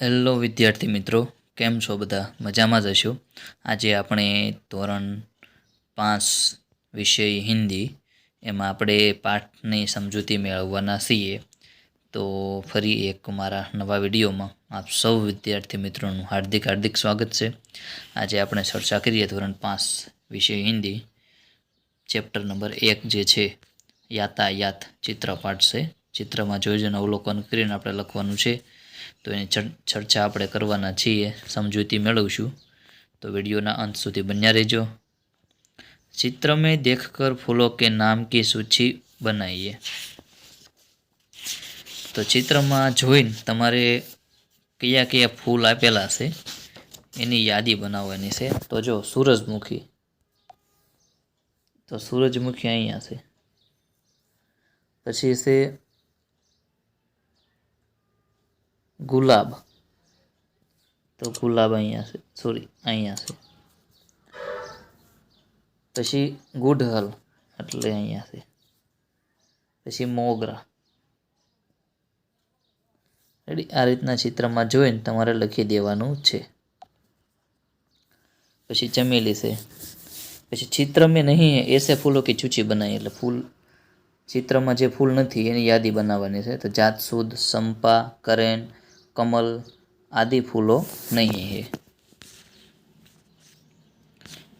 Hello વિદ્યાર્થી મિત્રો, કેમ છો બધા? મજામાં જ હશો? આજે આપણે ધોરણ પાંચ વિષય હિન્દી, એમાં આપણે પાઠની સમજૂતી મેળવવાના છીએ. તો ફરી એક મારા નવા વિડીયોમાં આપ સૌ વિદ્યાર્થી મિત્રોનું હાર્દિક હાર્દિક સ્વાગત છે. આજે આપણે ચર્ચા કરીએ ધોરણ પાંચ વિષય હિન્દી, ચેપ્ટર નંબર એક જે છે, યાતાયાત ચિત્રપાઠ છે. ચિત્રમાં જોઈ જઈને અવલોકન કરીને આપણે લખવાનું છે. તો એની ચર્ચા આપણે કરવાના છીએ. સમજૂતી મેળવશું. તો વિડીયોના અંત સુધી બન્યા રહેજો. ચિત્ર મેં દેખકર ફૂલો કે નામ કી સૂચિ બનાવીએ તો ચિત્રમાં જોઈને તમારે કયા કયા ફૂલ આપેલા છે, એની યાદી બનાવવાની છે. તો જો સૂરજમુખી. તો સૂરજમુખી અહીંયા છે. પછી છે ગુલાબ. તો ગુલાબ અહીંયા છે. સોરી અહીંયા છે. પછી ગુઢહલ એટલે અહીંયા છે. પછી મોગરા. રેડી આ રીતના ચિત્રમાં જોઈને તમારે લખી દેવાનું છે. પછી ચમેલી છે. પછી ચિત્ર મેં નહીં, એસે ફૂલો કે ચૂચી બનાવી. એટલે ફૂલ, ચિત્રમાં જે ફૂલ નથી, એની યાદી બનાવવાની છે. તો જાત, સુદ, સંપા કરેન કમલ આદિ ફૂલો નહીં હે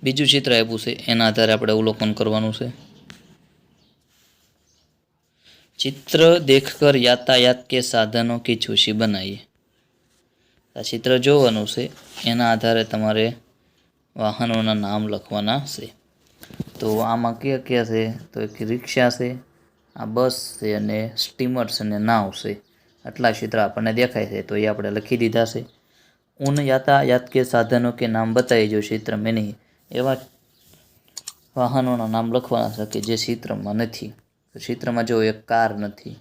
બીજું ચિત્ર આપ્યું છે એના આધારે આપણે અવલોકન કરવાનું છે चित्र देखकर यातायात के साधनों की सूची बनाइए આ ચિત્ર જોવાનું છે એના આધારે તમારે વાહનોના નામ લખવાના છે તો આમાં કયા કયા છે તો એક રિક્ષા છે આ બસ છે અને સ્ટીમર છે અને નાવ છે આટલા ક્ષેત્ર આપણને દેખાય છે, તો એ આપણે લખી દીધા છે. ઉન યાતાયાત કે સાધનો કે નામ બતાવી જો ક્ષેત્ર મેં નહીં એવા વાહનોના નામ લખવાના છે કે જે ક્ષેત્રમાં નથી. ક્ષેત્રમાં જો એક કાર નથી,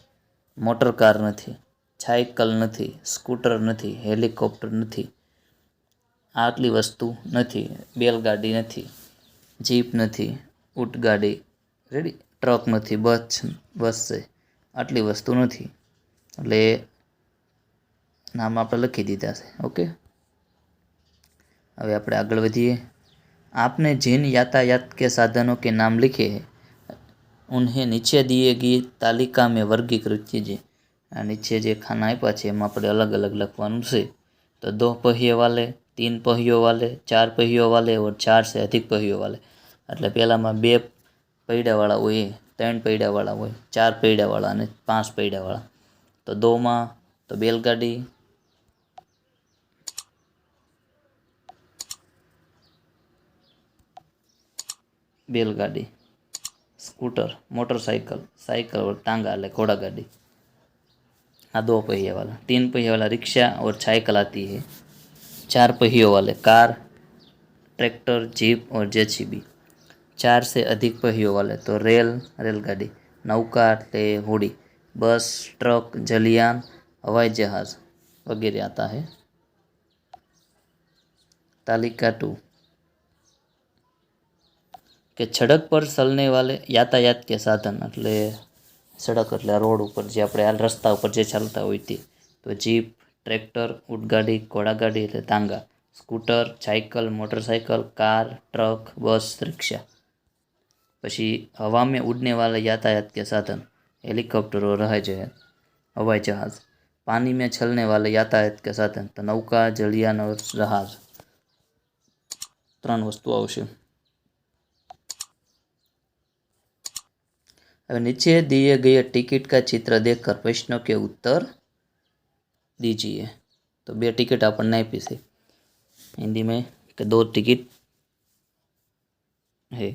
મોટર કાર નથી, સાયકલ નથી, સ્કૂટર નથી, હેલિકોપ્ટર નથી, આટલી વસ્તુ નથી, બેલગાડી નથી, જીપ નથી ઊંટગાડી રેડી, ટ્રક નથી, બસ બસ છે, આટલી વસ્તુ નથી. એટલે એ નામ આપણે લખી દીધા છે ઓકે હવે આપણે આગળ વધીએ आपने जिन यातायात के साधनों के नाम लिखे हैं उन्हें नीचे दिए गई तालिका में वर्गीकृत कीजिए આ નીચે જે ખાના આપ્યા છે એમાં આપણે અલગ અલગ લખવાનું છે તો દો पहिए वाले तीन पहियों वाले ચાર पहियों वाले और ચાર से अधिक पहियों वाले એટલે પહેલામાં બે પૈડાવાળા હોય એ ત્રણ પૈડાવાળા હોય ચાર પૈડાવાળા અને પાંચ પૈડાવાળા તો દોમાં તો બેલગાડી बैलगाड़ी स्कूटर मोटरसाइकिल साइकिल और टांगा ले घोड़ा गाड़ी हाँ दो पहिए वाला तीन पहिए वाला रिक्शा और साइकिल आती है चार पहियों वाले कार ट्रैक्टर जीप और जेसीबी चार से अधिक पहियों वाले तो रेल रेलगाड़ी नौका એટલે હોડી બસ ટ્રક જલિયાન હવાઈ જહાજ વગેરે आता है तालिका टू કે સડક પર ચલને વાલે યાતાયાત કે સાધન એટલે સડક એટલે રોડ ઉપર જે આપણે હાલ રસ્તા ઉપર જે ચાલતા હોય તે તો જીપ ટ્રેક્ટર ઊંટગાડી ઘોડાગાડી એટલે tonga scooter cycle motorcycle car truck bus rickshaw પછી હવા में उड़ने वाले यातायात के साधन हेलीकॉप्टर और हवाई जहाज हवाई जहाज पानी में चलने वाले यातायात के साधन तो नौका जलियान और जहाज ત્રણ વસ્તુ આવશે अब नीचे दिए गए टिकट का चित्र देखकर प्रश्नों के उत्तर दीजिए तो बे टिकट આપણને આપી છે हिंदी में कि दो टिकट है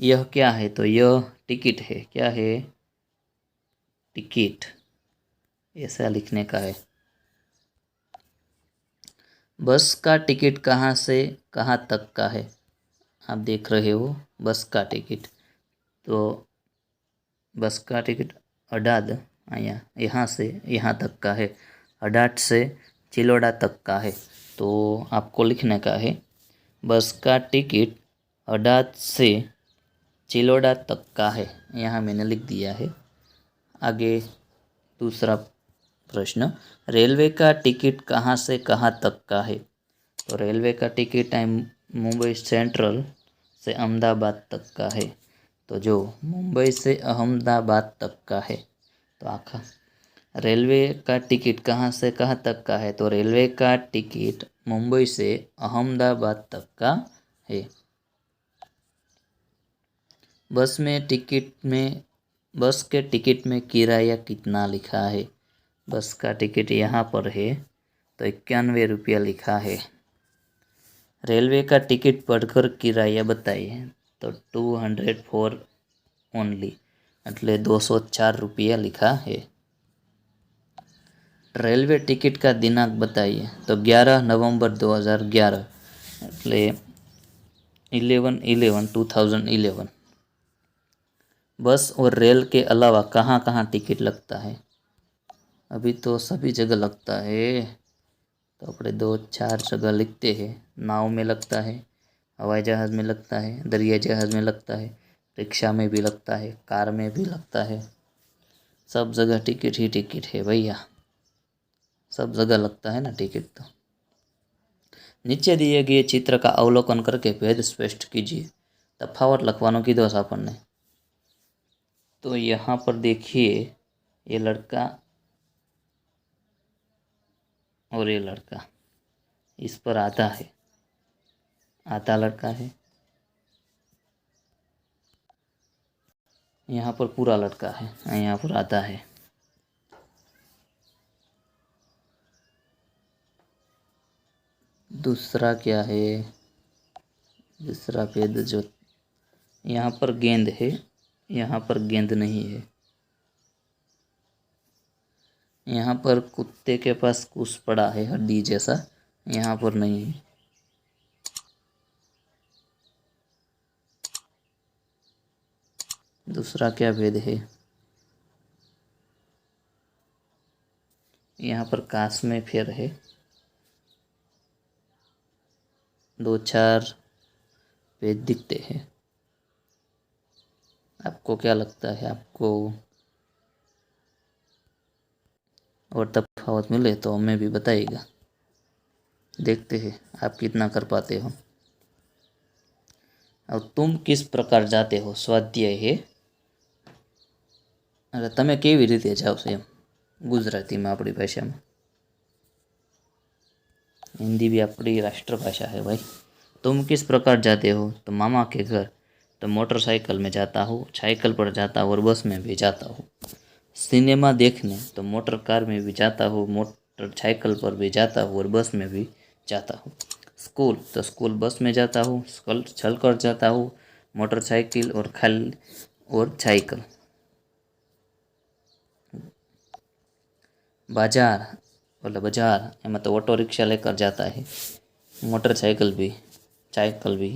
यह क्या है तो यह टिकट है क्या है टिकट, ऐसा लिखने का है। बस का टिकट कहाँ से कहाँ तक का है? आप देख रहे हो बस का टिकट। तो बस का टिकट अडाद यहाँ यहाँ से, यहाँ तक का है। अडाट से चिलोड़ा तक का है। तो आपको लिखने का है, बस का टिकट अडाद से चिलोड़ा तक का है। यहाँ मैंने लिख दिया है। आगे दूसरा प्रश्न, रेलवे का टिकट कहाँ से कहाँ तक का है? तो रेलवे का टिकट टाइम मुंबई सेंट्रल से अहमदाबाद तक का है। तो जो मुंबई से अहमदाबाद तक का है तो आखा, रेलवे का टिकट कहाँ से कहाँ तक का है? तो रेलवे का टिकट मुंबई से अहमदाबाद तक का है। बस में टिकट में बस के टिकट में किराया कितना लिखा है बस का टिकट यहाँ पर है तो इक्यानवे रुपया लिखा है रेलवे का टिकट पढ़कर किराया बताइए तो टू हंड्रेड फोर ओनली એટલે दो सौ चार रुपया लिखा है रेलवे टिकट का दिनांक बताइए तो ग्यारह नवंबर दो हज़ार ग्यारह એટલે eleven eleven two thousand eleven बस और रेल के अलावा कहाँ कहाँ टिकट लगता है अभी तो सभी जगह लगता है तो अपने दो चार जगह लिखते हैं नाव में लगता है हवाई जहाज़ में लगता है दरिया जहाज़ में लगता है रिक्शा में भी लगता है कार में भी लगता है सब जगह टिकट ही टिकट है भैया सब जगह लगता है ना टिकट तो नीचे दिए गए चित्र का अवलोकन करके भेद स्पष्ट कीजिए तफावत લખવાનો કીધો છે આપણને तो यहाँ पर देखिए, ये लड़का और ये लड़का, इस पर आता है। आता लड़का है। यहाँ पर पूरा लड़का है, यहाँ पर आता है। दूसरा क्या है? दूसरा भेद जो, यहाँ पर गेंद है। यहाँ पर गेंद नहीं है। यहाँ पर कुत्ते के पास कुछ पड़ा है, हड्डी जैसा। यहाँ पर नहीं है। दूसरा क्या भेद है? यहाँ पर काश में फेर है। दो चार भेद दिखते हैं। आपको क्या लगता है आपको और तफावत मिले तो हमें भी बताइएगा देखते हैं आप कितना कर पाते हो और तुम किस प्रकार जाते हो स्वाध्याय है એટલે તમે કેવી રીતે જાઓ છો એમ ગુજરાતીમાં આપણી ભાષામાં हिंदी भी अपनी राष्ट्रभाषा है भाई तुम किस प्रकार जाते हो तो मामा के घर तो मोटरसाइकिल में जाता हूँ, साइकिल पर जाता हूँ और बस में भी जाता हूँ। सिनेमा देखने तो मोटर कार में भी जाता हूँ मोटर साइकिल पर भी जाता हूँ और बस में भी जाता हूँ। स्कूल तो स्कूल बस में जाता हूँ, स्कूल चल कर जाता हूँ, मोटरसाइकिल और खाली और साइकिल। बाज़ार मतलब बाज़ार एમાં तो ऑटो रिक्शा लेकर जाता है, मोटरसाइकिल भी, साइकिल भी।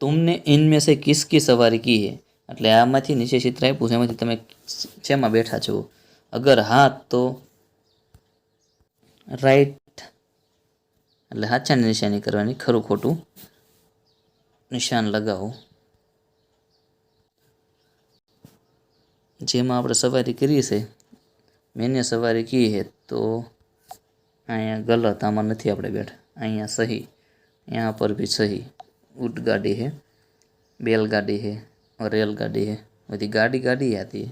तुमने इनमें से किसकी सवारी की है એટલે આમાંથી નીચે ચિત્ર આપ્યું છે એમાંથી તમે શેમાં બેઠા છો અગર હા તો રાઈટ એટલે હાચાની નિશાની કરવાની ખરું ખોટું નિશાન લગાવો જેમાં આપણે સવારી કરી છે मैंने सवारी की है तो અહીંયા गलत આમાં નથી આપણે બેઠા અહીંયા सही यहाँ पर भी सही ऊट गाड़ी है बैलगाड़ी है और रेलगाड़ी है। बड़ी गाड़ी गाड़ी आती है।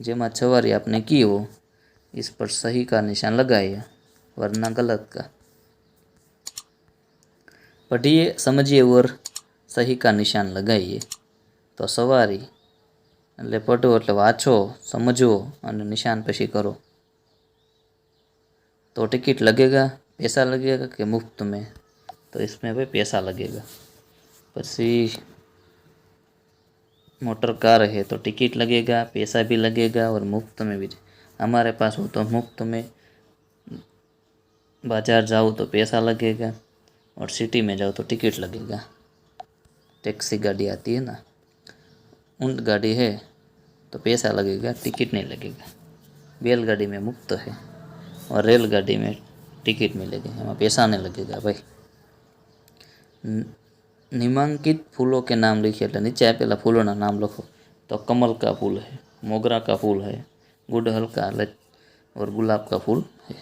जे मच्छवारी आपने की हो इस पर सही का निशान लगाया, वरना गलत का। पढ़िए समझिए और सही का निशान लगाइए। तो सवारी ए पटो एट वाँचो, समझो और निशान पशी करो। तो टिकट लगेगा, पैसा लगेगा कि मुफ़्त में? तो इसमें भाई पैसा लगेगा। પછી मोटर कार है तो टिकट लगेगा, पैसा भी लगेगा और मुफ़्त में भी। हमारे पास हो तो मुफ़्त में, बाज़ार जाओ तो पैसा लगेगा और सिटी में जाओ तो टिकट लगेगा। टैक्सी गाड़ी आती है ना ऊँट गाड़ी है तो पैसा लगेगा, टिकट नहीं लगेगा। बैलगाड़ी में मुफ़्त है और रेलगाड़ी में टिकट मिलेगी, हमें पैसा नहीं लगेगा भाई। निमांकित फूलों के नाम लिखिए એટલે નીચે આપેલા ફૂલોના નામ લખો તો કમલ का फूल है मोगरा का फूल है गुड हल्का लच और गुलाब का फूल है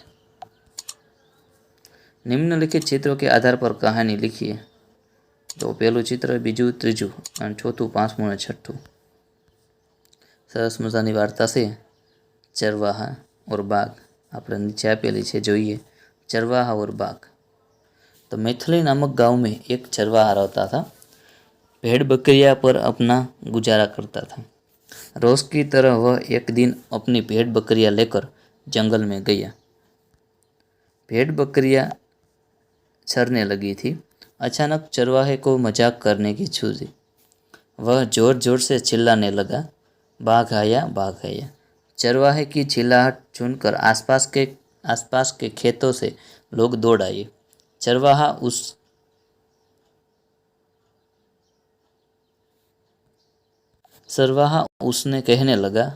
निम्नलिखित चित्रों के आधार पर कहानी लिखिए તો પહેલું ચિત્ર બીજું ત્રીજું અને ચોથું પાંચમું અને છઠ્ઠું સરસ મજાની વાર્તા છે ચરવાહા ઓર બાગ આપણે નીચે આપેલી છે જોઈએ चरवाहा और बाघ तो मैथिली नामक गाँव में एक चरवाहा रहता था। भेड़ बकरिया पर अपना गुजारा करता था। रोज की तरह वह एक दिन अपनी भेड़ बकरियाँ लेकर जंगल में गया। भेड़ बकरियाँ चरने लगी थी। अचानक चरवाहे को मज़ाक करने की छूजी वह ज़ोर ज़ोर से चिल्लाने लगा बाघ आया बाघ आया। चरवाहे की चिल्लाहट सुनकर आसपास के आसपास के खेतों से लोग दौड़ आए। चरवाहा उस चरवाहा उसने कहने लगा,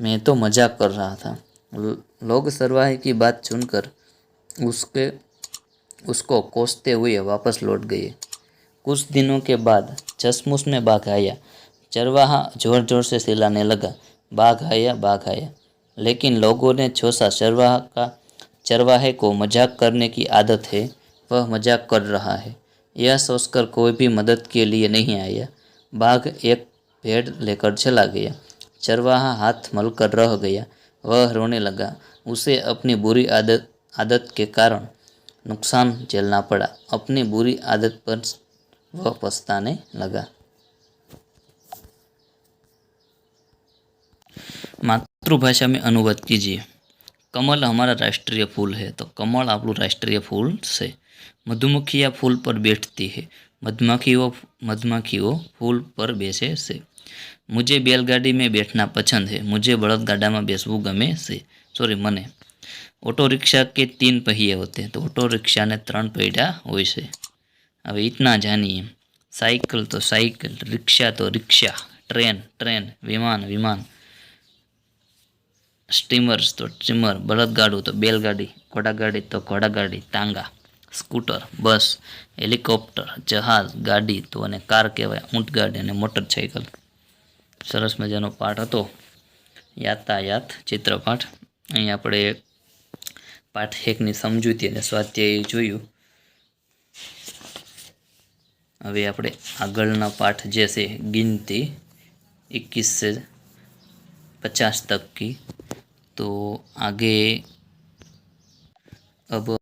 मैं तो मज़ाक कर रहा था। लोग सरवाहे की बात सुनकर उसके, उसको कोसते हुए वापस लौट गए। कुछ दिनों के बाद चश्मुश में बाघ आया। चरवाहा ज़ोर ज़ोर से सिलाने लगा, बाघ आया बाघ आया। लेकिन लोगों ने छोसा चरवाहा का चरवाहे को मज़ाक करने की आदत है, वह मज़ाक कर रहा है। यह सोचकर कोई भी मदद के लिए नहीं आया। बाघ एक भेड़ लेकर चला गया। चरवाहा हाथ मलकर रह गया। वह रोने लगा। उसे अपनी बुरी आदत आदत के कारण नुकसान झेलना पड़ा। अपनी बुरी आदत पर वह पछताने लगा। मातृभाषा में अनुवाद कीजिए। कमल हमारा राष्ट्रीय फूल है तो कमल आप लोग राष्ट्रीय फूल से मधुमक्खियाँ फूल पर बैठती है। मधुमक्खी वो मधुमक्खी वो फूल पर बैसे से। मुझे बैलगाड़ी में बैठना पसंद है, मुझे बड़द गाड़ा में बैसवू गमे से। सॉरी मने। ऑटो रिक्शा के तीन पहिए होते हैं तो ऑटो रिक्शा ने तरण पहिया हो अब इतना जानिए, साइकिल तो साइकिल, रिक्शा तो रिक्शा, ट्रेन ट्रेन, विमान विमान। સ્ટીમર્સ તો સ્ટીમર, બળદગાડું તો બેલગાડી, ઘોડાગાડી તો ઘોડાગાડી, તાંગા, સ્કૂટર, બસ, હેલિકોપ્ટર, જહાજ, ગાડી તો અને કાર કહેવાય ઊંટગાડી અને મોટરસાઇકલ સરસ મજાનો પાઠ હતો. યાતાયાત, ચિત્રપાઠ. અહીં આપણે પાઠ એકની સમજૂતી અને સ્વાધ્યાય જોયું. હવે આપણે આગળના પાઠ જે છે, ગિનતી, એકવીસ પચાસ તક तो आगे अब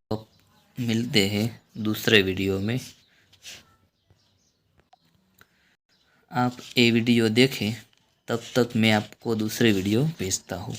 मिलते हैं दूसरे वीडियो में। आप ये वीडियो देखें, तब तक मैं आपको दूसरे वीडियो भेजता हूँ।